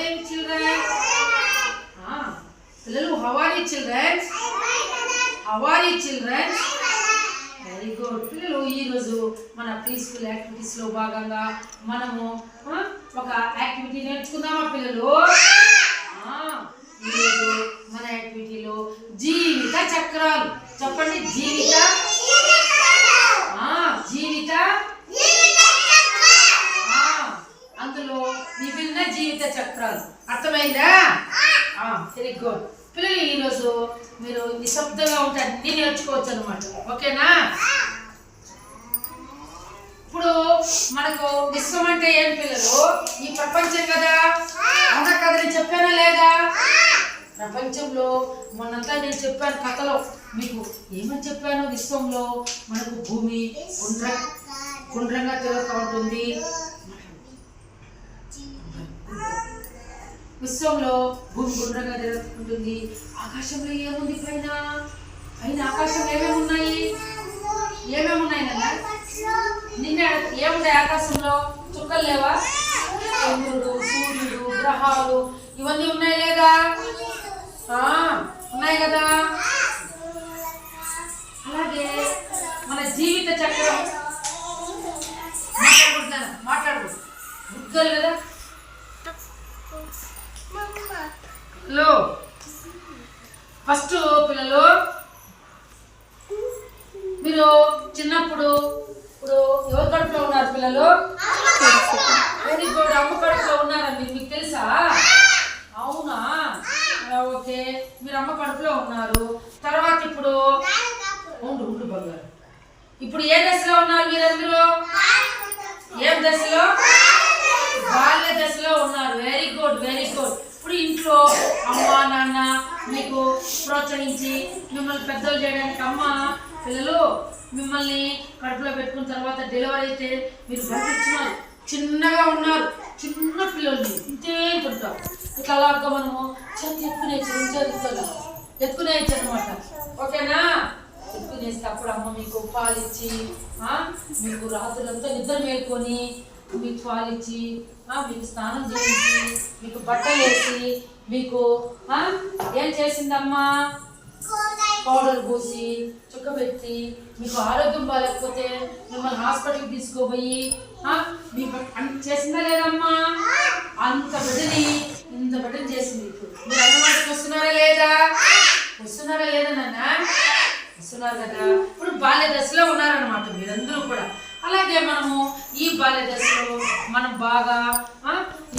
doing children? Ah, పిల్లలు how are you children? How are you children? Very good పిల్లలు ఈరోజు మన pre school యాక్టివిటీస్లో భాగంగా మనము ఒక యాక్టివిటీ నేర్చుకుందామా పిల్లలు ఈరోజు మన యాక్టివిటీలో జీవిత చక్రాలు చెప్పండి జీవిత జీవిత అందులో విభిన్న జీవిత చక్రాలు. అర్థమైందా? వెరీ గుడ్ పిల్లలు ఈరోజు మీరు నిశ్శబ్దంగా ఉంటే అన్నీ నేర్చుకోవచ్చు అనమాట ఓకేనా? ఇప్పుడు మనకు విశ్వం అంటే ఏం పిల్లలు? ఈ ప్రపంచం కదా? అవునా కదా నేను చెప్పానా లేదా? ప్రపంచంలో మొన్నంతా నేను చెప్పాను కథలో. మీకు ఏమని చెప్పాను? విశ్వంలో మనకు భూమి గుండ్ర గుండ్రంగా తిరుగుతూ ఉంటుంది. విశ్వంలో భూమి గుండ్రంగా జరుగుతుంటుంది. ఆకాశంలో ఏముంది పైన? పైన ఆకాశంలో ఏమేమి ఉన్నాయి? ఏమేమి ఉన్నాయి కదా నిన్న ఏమున్నాయి ఆకాశంలో? చుక్కలు లేవా? చంద్రుడు సూర్యుడు గ్రహాలు. ఇవన్నీ ఉన్నాయి లేదా? ఉన్నాయి కదా? అలాగే మన జీవిత చక్రం. మాట్లాడుకుంటున్నాను మాట్లాడు. గుర్తులు కదా? హలో ఫస్ట్ పిల్లలు మీరు చిన్నప్పుడు ఇప్పుడు ఎవరు కడుపులో ఉన్నారు పిల్లలు? వెరీ గుడ్ అమ్మ కడుపులో ఉన్నారా మీరు? మీకు తెలుసా? అవునా? ఓకే. మీరు అమ్మ కడుపులో ఉన్నారు. తర్వాత ఇప్పుడు ఉండు ఉండు బంగారు. ఇప్పుడు ఏ దశలో ఉన్నారు మీరందరూ? ఏం దశలో? బాల్య దశలో ఉన్నారు. వెరీ గుడ్ వెరీ గుడ్ ఇప్పుడు ఇంట్లో అమ్మ నాన్న మీకు ప్రోత్సహించి మిమ్మల్ని పెద్దలు చేయడానికి అమ్మ పిల్లలు మిమ్మల్ని కడుపులో పెట్టుకున్న తర్వాత డెలివరీ అయితే మీరు బయటొచ్చినారు చిన్నగా ఉన్నారు. చిన్న పిల్లలు ఇంతే ఉంటారు ఇట్లా అలాగా మనము చేతి ఎత్తుకునేచ్చు చదువుతారు ఎత్తుకునేయచ్చు అనమాట ఓకేనా? ఎత్తుకునేస్తే అప్పుడు అమ్మ మీకు పాలిచ్చి మీకు రాత్రులంతా నిద్ర మేల్కొని మీకు పాలిచ్చి ఇచ్చి మీకు స్నానం చేయించి మీకు బట్టలు వేసి మీకు ఏం చేసిందమ్మా? పౌడర్ పూసి చుక్కబెట్టి మీకు ఆరోగ్యం బాగాలేకపోతే మిమ్మల్ని హాస్పిటల్కి తీసుకోపోయి మీకు చేసిందా లేదమ్మా? అంత బిడ్డని ఇంత బిడ్డని చేసింది ఇప్పుడు. మీరు అన్నమాటకి వస్తున్నారా లేదా? వస్తున్నారా లేదా నాన్న? వస్తున్నారు కదా. ఇప్పుడు బాల్య దశలో ఉన్నారనమాట మీరందరూ కూడా. అలాగే మనము ఈ బాల్య దశలో మనం బాగా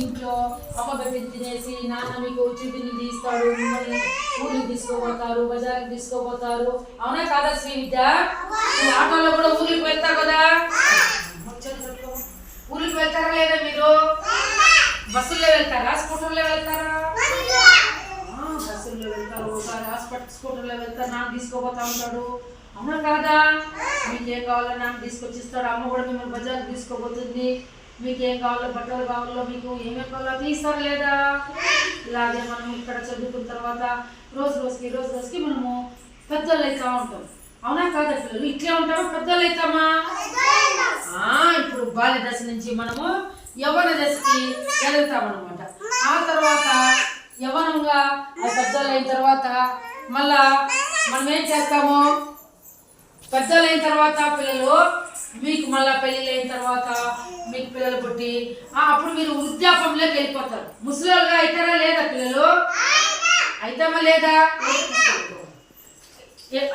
ఇంట్లో అమ్మ తినేసి నాన్న మీకు చిటిని తీస్తాడు మిమ్మల్ని ఊరికి తీసుకుపోతారు బజార్కి తీసుకుపోతారు. అవునా కాదా శ్రీ విద్య ఆటోలో కూడా ఊరికి వెళ్తారు కదా? ఊరికి వెళ్తారా లేదా మీరు? బస్సుల్లో వెళ్తారా? స్కూటర్లో వెళ్తారా? బస్సుల్లో వెళ్తారు ఒకసారి హాస్పిటల్ స్కూటర్లో వెళ్తారు నాన్న తీసుకోబోతా ఉంటాడు. అవునా కాదా? మీకు ఏం కావాలో తీసుకొచ్చి తీసుకొచ్చిస్తాడు అమ్మ కూడా మిమ్మల్ని బజార్కి తీసుకోబోతుంది. మీకు ఏం కావాలో బట్టలు కావాలో మీకు ఏమేమి కావాలో తీస్తారు లేదా ఇలాగే మనం ఇక్కడ చదువుకున్న తర్వాత రోజు రోజుకి రోజు రోజుకి మనము పెద్దలు అవుతా ఉంటాం. అవునా కాదా పిల్లలు? ఇట్లే ఉంటామా పెద్దలు అవుతామా ఇప్పుడు బాల్య దశ నుంచి మనము యవ్వన దశకి ఎదుగుతాం అనమాట ఆ తర్వాత యవ్వనంగా పెద్దలు అయిన తర్వాత మళ్ళా మనం ఏం చేస్తాము? పెద్దలైన తర్వాత పిల్లలు మీకు మళ్ళా పెళ్ళిళ్ళు అయిన తర్వాత మీకు పిల్లలు పుట్టి అప్పుడు మీరు వృద్ధాపంలోకి వెళ్ళిపోతారు. ముసలిగా అవుతారా లేదా పిల్లలు? అవుతామా లేదా?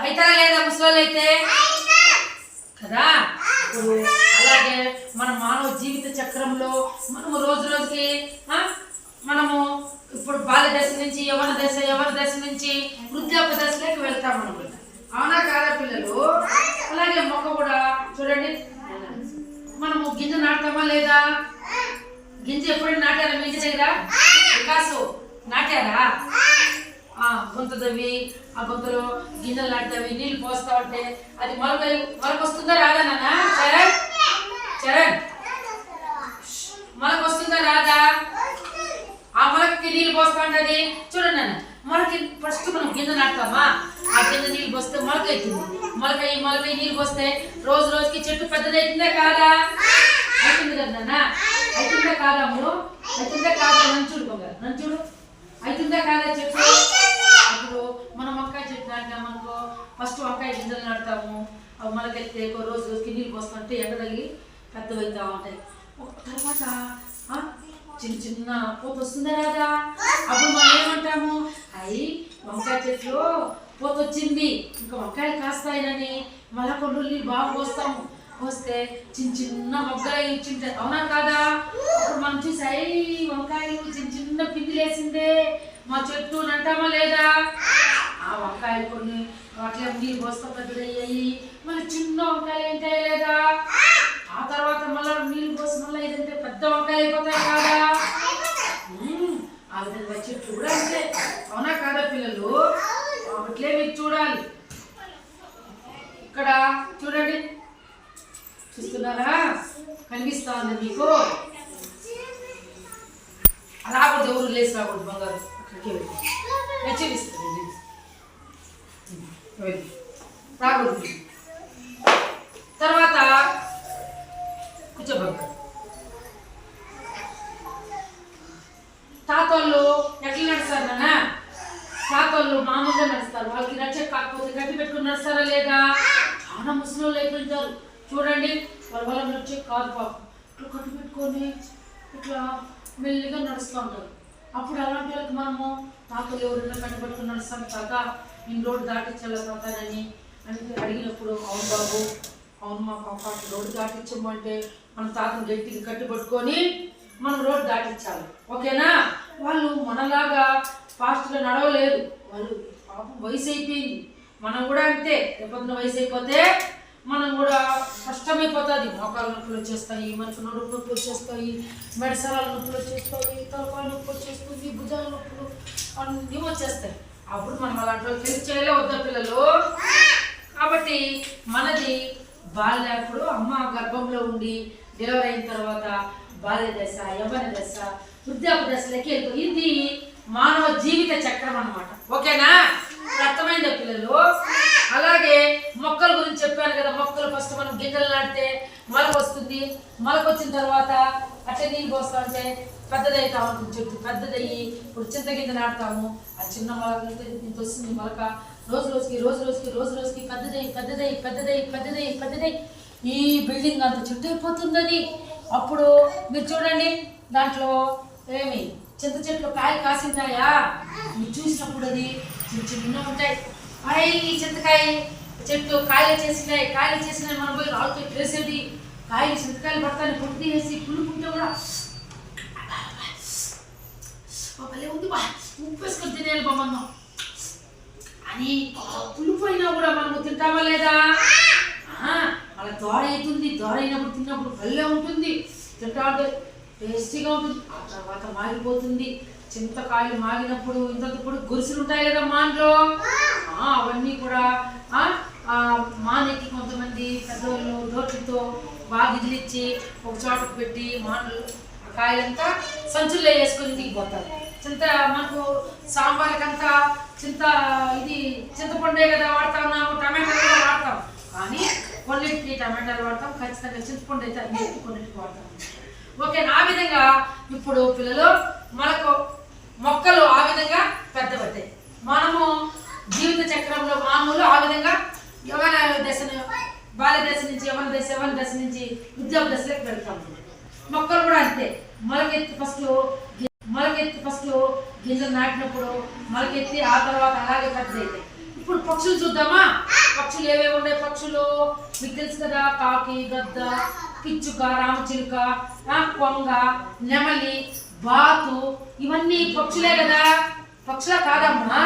అవుతారా లేదా ముసలి అయితే? కదా? ఇప్పుడు అలాగే మన మానవ జీవిత చక్రంలో మనము రోజు రోజుకి మనము ఇప్పుడు బాల్య దశ నుంచి యవన దశ యవన దశ నుంచి వృద్ధాప దశలోకి వెళ్తాం అనమాట అవునా కాదా పిల్లలు? అలాగే మొక్క కూడా చూడండి. మనము గింజ నాటుతామా లేదా? గింజ ఎప్పుడైనా నాటారా మీ ఇంటి దగ్గర? వికాసు నాటారా? ఆ గుంత తవ్వి ఆ గుంతలో గింజలు నాటుతావి నీళ్ళు పోస్తా ఉంటే అది మొలక మొలక వస్తుందా రాదా నాన్న? చరణ్? చరణ్? మొలక వస్తుందా రాదా? ఆ మొలకకి నీళ్ళు పోస్తా ఉంటుంది. చూడండి నాన్న. మొలక ఫస్ట్ మనం గింజ నాటుతామా? ఆ గింజ నీళ్ళు పోస్తే మొలక అవుతుంది. మొలక ఈ మొలక నీళ్ళు పోస్తే రోజు రోజుకి చెట్టు పెద్దదైతుందా కాదా? అవుతుంది కదా అవుతుందా కాదా అమ్ముడు? అవుతుందా కాదా? నన్ను చూడు పొంగ కాదా చెట్టు? ఇప్పుడు మనం వంకాయ చెట్టు నాటినామనుకో ఫస్ట్ వంకాయ గింజలు నాటుతాము. అవి మొలకెత్తే రోజు రోజుకి నీళ్ళు పోస్తుంటే ఎండ తగిలి పెద్దవైతా ఉంటాయి. తర్వాత చిన్న చిన్న పూత వస్తుందా రాదా అప్పుడు మనం ఏమంటాము? అయ్యి వంకాయ చెట్లు పూత వచ్చింది ఇంకా వంకాయలు కాస్తాయనని మళ్ళా కొన్ని రోజులు బాగా పోస్తాము పోస్తే చిన్న చిన్న మొగ్గలు చిన్న అవునా కాదా? అప్పుడు మనం చూసి అయి వంకాయలు చిన్న చిన్న పిందిలేసిందే మా చెట్టు అంటామా లేదా? ఆ వంకాయలు కొన్ని అట్లా నీళ్ళు పోస్తా పెద్దదయ్యాయి. మళ్ళీ చిన్న వంకాయలు ఏంటాయి లేదా ఆ తర్వాత మళ్ళీ నీళ్ళు పోసి మళ్ళీ ఇదంటే పెద్ద వంకాయ అయిపోతాయి కాదా? మ్మ్. వచ్చి విధంగా అవునా కాదా పిల్లలు? అట్లే మీరు చూడాలి. ఇక్కడ చూడండి. చూస్తున్నారా? కనిపిస్తా ఉంది మీకు. రాకూడదు ఎవరు లేచి రాకూడదు బంగారు. అక్కడికి వెళ్ళి. హెచ్చరిస్తుంది రాకూడదు తర్వాత కూర్చోబంగారు తాతోళ్ళు ఎట్లా నడుస్తారు నాన్న తాతోళ్ళు మామూలుగా నడుస్తారు వాళ్ళకి నచ్చే కాకపోతే గట్టి పెట్టుకుని నడుస్తారా లేదా చాలా ముసలి అయిపోయింటారు చూడండి వాళ్ళ వల్ల నడిచే కాదు పాపం ఇట్లా కట్టు పెట్టుకొని ఇట్లా మెల్లిగా నడుస్తూ ఉంటారు అప్పుడు అలాంటి వాళ్ళకి మనము తాతలు ఎవరైనా కట్టు పెట్టుకుని నడుస్తాం తాత దాటించలేకపోతానని రోడ్డు అని అడిగినప్పుడు అవును బాబు అవును మా పాప రోడ్డు దాటించము అంటే మన తాతను గట్టికి కట్టుబట్టుకొని మనం రోడ్డు దాటించాలి. ఓకేనా? వాళ్ళు మనలాగా ఫాస్ట్గా నడవలేరు. వాళ్ళు పాపం వయసు అయిపోయింది. మనం కూడా అంతే. రేపొద్దున వయసు అయిపోతే మనం కూడా కష్టమైపోతుంది. మోకాలు నొప్పులు వచ్చేస్తాయి మనకు నడుపు నొప్పులు వచ్చేస్తాయి మెడసరాల నొప్పులు వచ్చేస్తాయి తలకాయ నొప్పి వచ్చేస్తుంది భుజాల నొప్పులు అన్నీ వచ్చేస్తాయి. అప్పుడు మనం అలాంటి వాళ్ళు తెలిసి చేయలే వద్దా పిల్లలు. కాబట్టి మనది బాల్యప్పుడు అమ్మ గర్భంలో ఉండి డెలివరీ అయిన తర్వాత బాల్య దశ యవన దశ వృద్ధాప్య దశలకి వెళ్తుంది ఇది మానవ జీవిత చక్రం అన్నమాట. ఓకేనా? ఇప్పుడు అర్థమైందా పిల్లలు? అలాగే మొక్కల గురించి చెప్పాను కదా మొక్కలు ఫస్ట్ మనం గింజలు నాటితే మొలక వస్తుంది. మొలక వచ్చిన తర్వాత అట్లా నీళ్ళు పోస్తా ఉంటే పెద్దదైతా ఉంటుంది చెట్టు పెద్దదయ్యి ఇప్పుడు చింత గింజ నాటుతాము. ఆ చిన్న మొలక ఇంత వస్తుంది మొలక. రోజు రోజుకి రోజు రోజుకి రోజు రోజుకి పెద్దదయ్యి పెద్దదై పెద్దదై పెద్దదయ్యి పెద్దదై. ఈ బిల్డింగ్ అంత చెట్టు అయిపోతుంది అప్పుడు మీరు చూడండి దాంట్లో ఏమి చింత చెట్లు కాయలు కాసింటాయా మీరు చూసినప్పుడు అది చిన్న చిన్న ఉంటాయి. అరే ఈ చింతకాయ చెట్టు కాయలు చేసినాయి కాయలు చేసినాయి మనం పోయి రాళ్ళతో వేసేది. కాయలు చింతకాయలు పడతాను పుట్టి వేసి పులుపుంటే కూడా భలే ఉంది బా. ఉప్పు వేసుకొని తినేయాలి బామ్మన్నాం అని పులిపోయినా కూడా మనము తింటామా లేదా? అలా దోర అవుతుంది దోర అయినప్పుడు తిన్నప్పుడు భలే ఉంటుంది. తింటా టేస్టీగా ఉంటుంది. ఆ తర్వాత మాగిపోతుంది. చింతకాయలు మాగినప్పుడు ఇంతప్పుడు గురుసులు ఉంటాయి కదా మాన్లో అవన్నీ కూడా ఆ, మానెక్కి కొంతమంది పెద్దవాళ్ళు దోట్లతో బాగా ఇదిలిచ్చి ఒక చోటకు పెట్టి మానలు కాయలంతా సంచుల్లో వేసుకొని దిగిపోతారు. చింత మనకు సాంబార్కంతా చింత ఇది చింతపండే కదా వాడతాము టమాటాలు కూడా వాడతాం. కానీ కొన్నింటికి టమాటాలు వాడతాం ఖచ్చితంగా చింతపండు అయితే కొన్నింటికి వాడతాం. ఓకే ఆ విధంగా ఇప్పుడు పిల్లలు మనకు మొక్కలు ఆ విధంగా పెద్దపడతాయి. మనము జీవిత చక్రంలో మామూలు ఆ విధంగా యవన దశను బాల్య దశ నుంచి యవన దశ యవన దశ నుంచి ఉద్యోగ దశలోకి వెళ్తాము మొక్కలు కూడా అంతే. మొలకెత్తి ఫస్ట్ మొలకెత్తి ఫస్ట్ గింజలు నాటినప్పుడు మొలకెత్తి ఆ తర్వాత అలాగే పెద్ద ఇప్పుడు పక్షులు చూద్దామా? పక్షులు ఏవేవి ఉన్నాయి పక్షులు? మీకు తెలుసు కదా కాకి గద్ద పిచ్చుక రామచిలుక కొంగ నెమలి బాతు ఇవన్నీ పక్షులే కదా. పక్షులా కాదమ్మా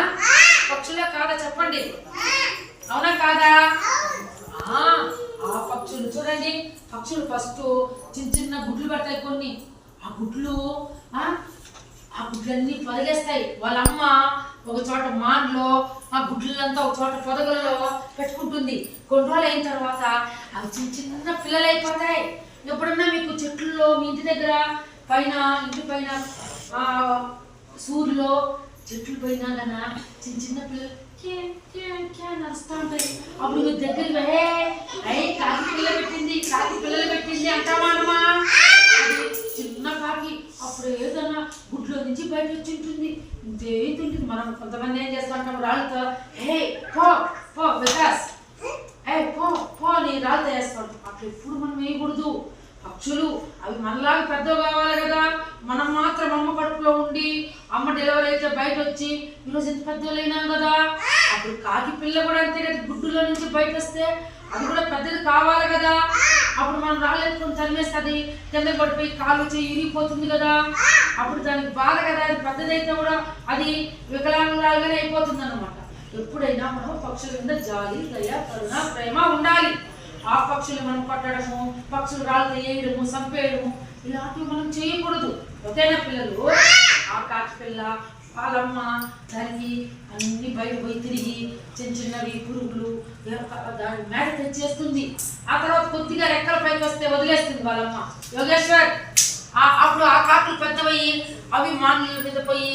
పక్షులే కాదా చెప్పండి. అవునా కాదా? ఆ ఆ పక్షులు చూడండి. పక్షులు ఫస్ట్ చిన్న చిన్న గుడ్లు పెడతాయి కొన్ని. ఆ గుడ్లు ఆ గుడ్లన్నీ పొదగేస్తాయి. వాళ్ళ అమ్మ ఒక చోట మాన్లో ఆ గుడ్లంతా ఒక చోట పొదగలలో పెట్టుకుంటుంది. కొన్ని రోజులు అయిన తర్వాత అవి చిన్న చిన్న పిల్లలు అయిపోతాయి ఎప్పుడన్నా మీకు చెట్లలో మీ ఇంటి దగ్గర పైన ఇంటి పైన సూర్యులో చెట్లు పోయినా చిన్న చిన్న పిల్లలు క్యా, క్యా, క్యా నడుస్తూ ఉంటాయి. అప్పుడు మీ దగ్గర పోయి, అయ్యి కాకి పిల్ల పెట్టింది కాకి పిల్లలు పెట్టింది అంటామా అమ్మా?" చిన్న కాకి అప్పుడు ఏదన్నా గుడ్లో నుంచి బయట వచ్చి ఉంటుంది ఇంతే ఉంటుంది మనం కొంతమంది ఏం చేస్తామంటాం రాళ్ళతో హే పో పో వికాస్ ఏ పో పో నీ రాళ్ళతో వేస్తాం. అట్లా ఎప్పుడు మనం వేయకూడదు. పక్షులు అవి మనలాగా పెద్దవి కావాలి కదా. మనం మాత్రం అమ్మ కడుపులో ఉండి అమ్మ డెలివరీ అయితే బయట వచ్చి ఈరోజు ఎంత పెద్దలు అయినాం కదా. అప్పుడు కాకి పిల్ల కూడా అంతే కదా గుడ్డులో నుంచి బయట వస్తే అది కూడా పెద్దది కావాలి కదా. అప్పుడు మనం రాళ్ళెత్తుకొని తరిమేస్తుంది. కింద పడిపోయి కాలు చేయి ఇరిగిపోతుంది కదా. అప్పుడు దానికి బాధ కదా. అది పెద్దదైతే కూడా అది వికలాంగులాగానే అయిపోతుంది అనమాట ఎప్పుడైనా మనం పక్షుల మీద జాలి దయ కరుణ ప్రేమ ఉండాలి. ఆ పక్షులు మనం కొట్టడము పక్షులు రాళ్ళు వేయడము చంపేయడము ఇలాంటివి మనం చేయకూడదు. ఓకేనా పిల్లలు ఆ కాకి పిల్ల వాళ్ళమ్మ తల్లి అన్ని బయట పోయి తిరిగి చిన్న చిన్నవి పురుగులు దాని మేడ తెచ్చేస్తుంది. ఆ తర్వాత కొద్దిగా రెక్కల పైకి వస్తే వదిలేస్తుంది వాళ్ళమ్మ యోగేశ్వర్ ఆ- అప్పుడు ఆ కాకులు పెద్దవయ్యి అవి మానవుల మీద పోయి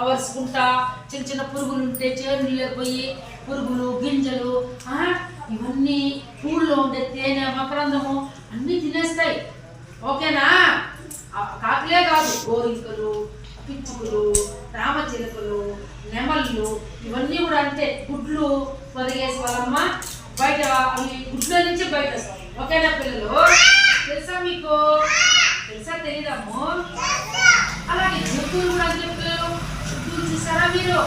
అవరుచుకుంటా చిన్న చిన్న పురుగులు ఉంటే చేరు నీళ్ళకి పోయి పురుగులు గింజలు ఆ, ఇవన్నీ పూల్లో ఉండే తేనె మకరందము అన్నీ తినేస్తాయి. ఓకేనా? ఆ కాకులే కాదు గోరింకలు పిచ్చుకలు రామచిలుకలు నెమళ్ళు ఇవన్నీ కూడా అంతే గుడ్లు పొదిగేసి వాళ్ళమ్మ బయట అవి గుడ్ల నుంచి బయట వస్తాయి. ఓకేనా పిల్లలు? తెలుసా మీకు? తెలుసా తెలీదమ్ము అలాగే జంతువులు కూడా అంతే పిల్లలు. జంతువులు చూసారా మీరు?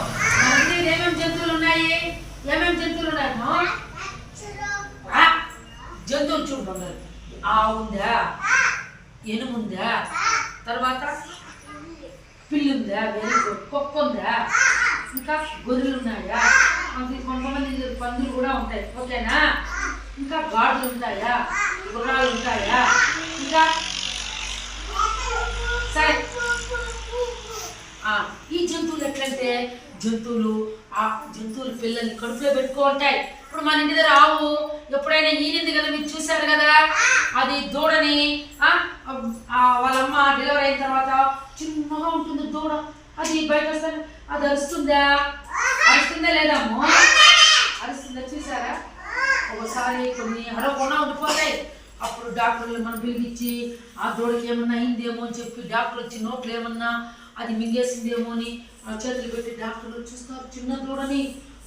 మన ఏమేమి జంతువులు ఉన్నాయి? ఏమేమి జంతువులు ఉన్నాయమ్మా జంతువులు చూడండి బంగారు. ఆవు ఉందా ఎనుముందా? తర్వాత పిల్లి ఉందా వెరీ గుడ్ కుక్క ఉందా ఇంకా గొర్రెలు ఉన్నాయా కొంతమంది పందులు కూడా ఉంటాయి ఓకేనా? ఇంకా గాడులు ఉంటాయా గుర్రాలు ఉంటాయా ఇంకా సరే. ఈ జంతువులు ఎట్లంటే జంతువులు ఆ జంతువులు పిల్లల్ని కడుపులో పెట్టుకుంటాయి ఇప్పుడు మన ఇంటి దగ్గర ఆవు ఎప్పుడైనా ఈనింది కదా మీరు చూశారు కదా? అది దూడని వాళ్ళ అమ్మ వాళ్ళమ్మ డెలివరీ అయిన తర్వాత చిన్నగా ఉంటుంది దూడ. అది బయట వస్తాను. అది అరుస్తుందా? అరుస్తుందా లేదమ్మో అరుస్తుందా చూసారా? ఒకసారి కొన్ని అరవకుండా ఉండిపోతాయి అప్పుడు డాక్టర్లు మనం పిలిపించి ఆ దూడకి ఏమన్నా అయిందేమో అని చెప్పి డాక్టర్ వచ్చి నోట్లు ఏమన్నా అది మింగేసిందేమో అని చేతులు పెట్టి డాక్టర్లు చూస్తారు. చిన్న దూడని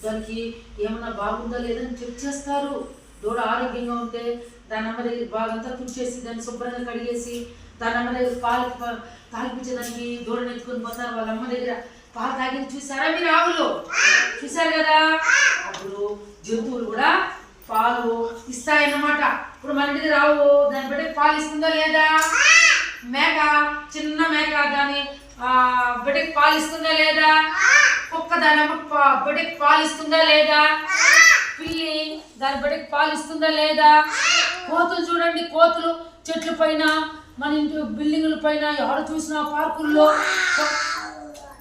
దానికి ఏమన్నా బాగుందా లేదని చెక్ చేస్తారు. దూడ ఆరోగ్యంగా ఉంటే దాని అమ్మ దగ్గర బాగంతా తుడిచేసి దాన్ని శుభ్రంగా కడిగేసి తన అమ్మ దగ్గర పాలు తాగిపించడానికి దూడని ఎత్తుకొని పోతారు వాళ్ళ అమ్మ దగ్గర. పాలు తాగింది చూసారా మీరు ఆవులు? చూసారు కదా? అప్పుడు జంతువులు కూడా పాలు ఇస్తాయన్నమాట. ఇప్పుడు మన ఇంటికి రావు దాని బట్టి పాలు ఇస్తుందా లేదా? మేక చిన్న మేక దాని బిడ్డకి పాలు ఇస్తుందా లేదా? కుక్క దాని అమ్మ బిడ్డకి పాలు ఇస్తుందా లేదా? పిల్లి దాని బిడ్డకి పాలు ఇస్తుందా లేదా? కోతులు చూడండి కోతులు చెట్లు పైన మన ఇంటి బిల్డింగుల పైన ఎవరు చూసినా పార్కుల్లో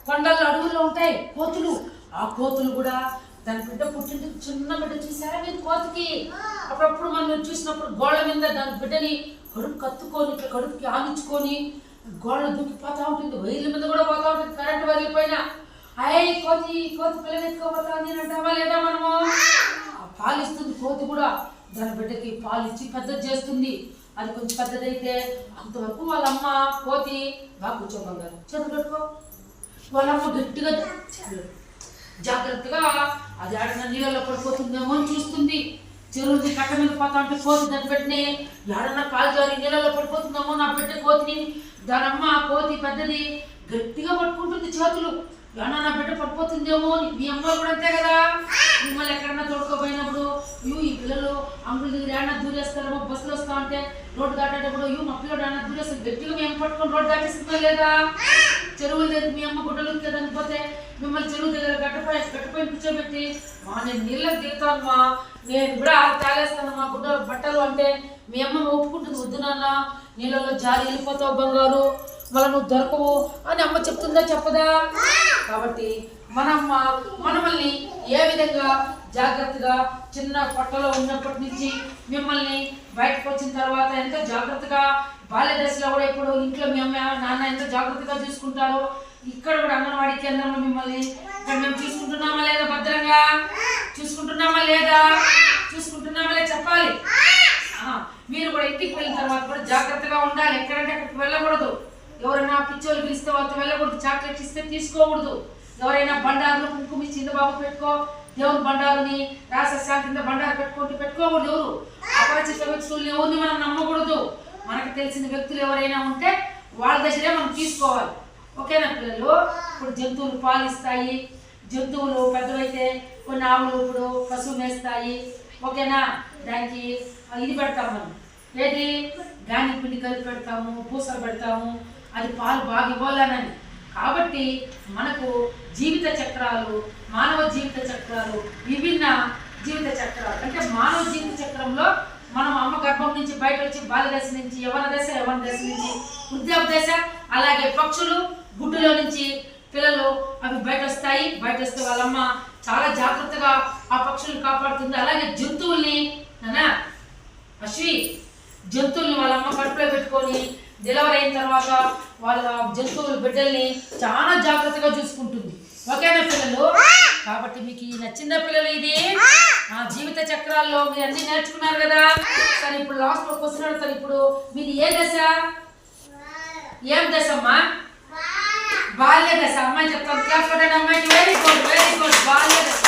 కొండలు అడవుల్లో ఉంటాయి కోతులు. ఆ కోతులు కూడా దాని బిడ్డ పుట్టింటి చిన్న బిడ్డ చూసారా మీరు కోతికి? అప్పుడప్పుడు మనం చూసినప్పుడు గోళ్ళ మీద దాని బిడ్డని కడుపు కత్తుకొని ఇట్లా కడుపుకి ఆనించుకొని గోళ్ళ దుక్కిపోతూ ఉంటుంది. వైర్ల మీద కూడా పోతూ ఉంటుంది కరెంట్ వైర్ల పైన. అయ్యి కోతి కోతి పిల్లలు ఎత్తుకోపోతా ఉంది. అంటామా లేదా మనము? పాలిస్తుంది కోతి కూడా. దాని బిడ్డకి పాలు ఇచ్చి పెద్దది చేస్తుంది. అది కొంచెం పెద్దదైతే అంతవరకు వాళ్ళ అమ్మ కోతి బాగా కూర్చోబంగారు చేతులు కట్టుకో. వాళ్ళమ్మ గట్టిగా జాగ్రత్తగా అది ఆడిన నీళ్ళలో పడిపోతుందేమో అని చూస్తుంది. చెరువుది కట్ట మీద పోతా అంటే కోతి దాని బిడ్డని ఏడన్నా కాలు జారి నీళ్ళలో పడిపోతుందేమో నా బిడ్డ కోతిని దానమ్మ కోతి పెద్దది గట్టిగా పట్టుకుంటుంది చేతులు. ఏమన్నా నా బిడ్డ పడిపోతుందేమో మీ అమ్మ కూడా అంతే కదా? మిమ్మల్ని ఎక్కడన్నా తోడుకోపోయినప్పుడు యూ ఈ పిల్లలు అంకుల దగ్గర ఏమన్నా దూరేస్తారేమో బస్సులు వస్తా ఉంటే రోడ్డు దాటేటప్పుడు యూ మా పిల్లడు ఏమన్నా దూరేస్తారు గట్టిగా మేము పట్టుకొని రోడ్డు దాటేస్తుందా లేదా? చెరువు దగ్గర మీ అమ్మ గుడ్డలు పోతే మిమ్మల్ని చెరువు దగ్గర గట్టపై గట్టపై కూర్చోబెట్టి మా నేను నీళ్ళకి దిగుతానమ్మా నేను కూడా తాగేస్తాను మా గుడ్డ బట్టలు అంటే మీ అమ్మ ఒప్పుకుంటుంది వద్దు నాన్న నీళ్ళలో జారి వెళ్ళిపోతావు బంగారు మళ్ళీ నువ్వు దొరకవు అని అమ్మ చెప్తుందా చెప్పదా? కాబట్టి మనమ్మ మనమల్ని ఏ విధంగా జాగ్రత్తగా చిన్న పొట్టలో ఉన్నప్పటి నుంచి మిమ్మల్ని బయటకు వచ్చిన తర్వాత ఎంత జాగ్రత్తగా బాల్య దశలో కూడా ఇప్పుడు ఇంట్లో మీ అమ్మ నాన్న ఎంత జాగ్రత్తగా చూసుకుంటారో ఇక్కడ కూడా అంగన్వాడీ కేంద్రంలో మిమ్మల్ని ఇక్కడ మేము చూసుకుంటున్నామా లేదా భద్రంగా? చూసుకుంటున్నామా లేదా? చూసుకుంటున్నామా లేదా చెప్పాలి. మీరు కూడా ఇంటికి వెళ్ళిన తర్వాత కూడా జాగ్రత్తగా ఉండాలి. ఎక్కడంటే అక్కడికి వెళ్ళకూడదు. ఎవరైనా పిచ్చోళ్ళు పిలిస్తే వాళ్ళతో వెళ్ళకూడదు చాక్లెట్స్ ఇస్తే తీసుకోకూడదు. ఎవరైనా బండారులు కుంకుమ చింద బాబు పెట్టుకో దేవుని బండారుని రాసస్యాల కింద బండారు పెట్టుకుంటూ పెట్టుకోకూడదు ఎవరు. అపరిచిత వ్యక్తులు ఎవరిని మనం నమ్మకూడదు. మనకు తెలిసిన వ్యక్తులు ఎవరైనా ఉంటే వాళ్ళ దగ్గరే మనం తీసుకోవాలి. ఓకేనా పిల్లలు? ఇప్పుడు జంతువులు పాలిస్తాయి జంతువులు పెద్దవైతే కొన్ని ఆవులు ఇప్పుడు పశువు మేస్తాయి. ఓకేనా? దానికి ఇది పెడతాం మనం. ఏది? గాని పిండి కలిపి పెడతాము పూసలు పెడతాము అది పాలు బాగా ఇవ్వాలనని కాబట్టి మనకు జీవిత చక్రాలు మానవ జీవిత చక్రాలు విభిన్న జీవిత చక్రాలు. అంటే మానవ జీవిత చక్రంలో మనం అమ్మ గర్భం నుంచి బయట వచ్చి బాల దశ నుంచి యవన దశ యవన దశ నుంచి వృద్ధాప్య దశ అలాగే పక్షులు గుడ్డులో నుంచి పిల్లలు అవి బయట వస్తాయి బయట వస్తే వాళ్ళమ్మ చాలా జాగ్రత్తగా ఆ పక్షుల్ని కాపాడుతుంది. అలాగే జంతువుల్ని అశ్వి జంతువుల్ని వాళ్ళమ్మ కడుపులో పెట్టుకొని డెలివరీ అయిన తర్వాత వాళ్ళ జంతువుల బిడ్డల్ని చాలా జాగ్రత్తగా చూసుకుంటుంది. ఓకేనా పిల్లలు? కాబట్టి మీకు ఈ నచ్చిందా పిల్లలు ఇది. ఆ జీవిత చక్రాల్లో మీరు అన్ని నేర్చుకున్నారు కదా? సరే ఇప్పుడు లాస్ట్లో వస్తున్నాడు సార్ ఇప్పుడు మీది ఏ దశ? ఏం దశ అమ్మా? బాల్య దశ. అమ్మాయి చెప్తాను. క్లాస్ కొట్టండి అమ్మాయికి. వెరీ గుడ్ వెరీ గుడ్ బాల్య దశ.